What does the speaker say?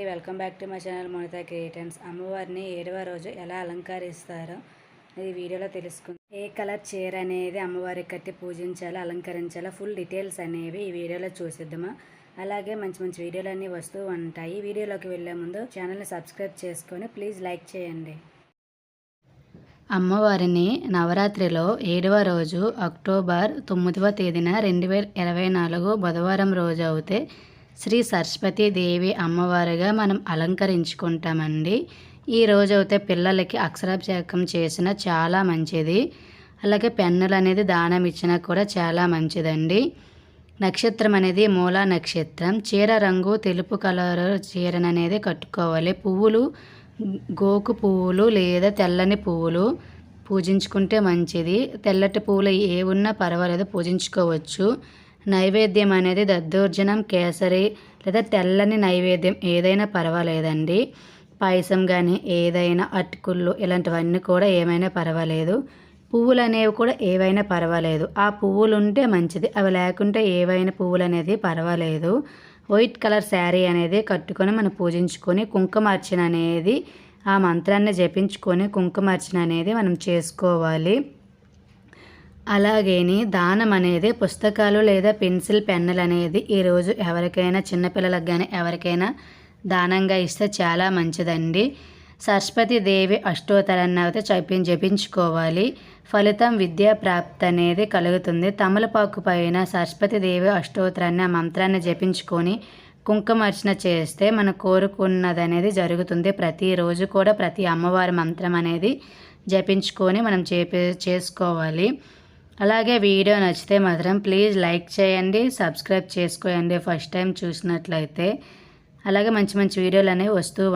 అండి. Welcome back to my channel Monitha creations అమ్మవారిని ఏడవ రోజు ఎలా అలంకరిస్తారో అది వీడియోలో తెలుసుకుంది. ఏ కలర్ చీర అనేది అమ్మవారికి కట్టి పూజించాలో అలంకరించాలో ఫుల్ డీటెయిల్స్ అనేవి ఈ వీడియోలో చూసిద్దామా? అలాగే మంచి మంచి వీడియోలు అన్నీ వస్తూ ఉంటాయి. వీడియోలోకి వెళ్ళే ముందు ఛానల్ని సబ్స్క్రైబ్ చేసుకొని ప్లీజ్ లైక్ చేయండి. అమ్మవారిని నవరాత్రిలో ఏడవ రోజు అక్టోబర్ తొమ్మిదవ తేదీన రెండు వేల ఇరవై నాలుగు బుధవారం రోజు అవుతే శ్రీ సరస్వతి దేవి అమ్మవారిగా మనం అలంకరించుకుంటామండి. ఈ అయితే పిల్లలకి అక్షరాభ్యాసం చేసిన చాలా మంచిది. అలాగే పెన్నులు అనేది దానం ఇచ్చినా కూడా చాలా మంచిదండి. నక్షత్రం అనేది మూలా నక్షత్రం. చీర రంగు తెలుపు కలర్ చీరను అనేది కట్టుకోవాలి. పువ్వులు గోకు పువ్వులు లేదా తెల్లని పువ్వులు పూజించుకుంటే మంచిది. తెల్లటి పువ్వులు ఏ ఉన్నా పర్వాలేదు పూజించుకోవచ్చు. నైవేద్యం అనేది దద్దోర్జనం కేసరి లేదా తెల్లని నైవేద్యం ఏదైనా పర్వాలేదండి. పాయసం కానీ ఏదైనా అటుకుళ్ళు ఇలాంటివన్నీ కూడా ఏమైనా పర్వాలేదు. పువ్వులు అనేవి కూడా ఏవైనా పర్వాలేదు. ఆ పువ్వులు ఉంటే మంచిది. అవి లేకుంటే ఏవైనా పువ్వులు అనేది పర్వాలేదు. వైట్ కలర్ శారీ అనేది కట్టుకొని మనం పూజించుకొని కుంకుమార్చన అనేది ఆ మంత్రాన్ని జపించుకొని కుంకుమార్చన అనేది మనం చేసుకోవాలి. అలాగేని దానం అనేది పుస్తకాలు లేదా పెన్సిల్ పెన్నులు అనేది ఈరోజు ఎవరికైనా చిన్నపిల్లలకు కానీ ఎవరికైనా దానంగా ఇస్తే చాలా మంచిదండి. సరస్వతి దేవి అష్టోత్తరాన్ని అయితే చెప్పి జపించుకోవాలి. ఫలితం విద్యా ప్రాప్తి అనేది కలుగుతుంది. తమలపాకు పైన సరస్వతి దేవి అష్టోత్తరాన్ని ఆ మంత్రాన్ని జపించుకొని కుంకుమార్చన చేస్తే మనం కోరుకున్నది అనేది జరుగుతుంది ప్రతిరోజు కూడా ప్రతి అమ్మవారి మంత్రం అనేది జపించుకొని మనం చేపే చేసుకోవాలి. అలాగే వీడియో నచ్చితే మాత్రం ప్లీజ్ లైక్ చేయండి సబ్స్క్రైబ్ చేసుకోండి ఫస్ట్ టైం చూసినట్లయితే అలాగే మంచి మంచి వీడియోలు అనేవి వస్తూ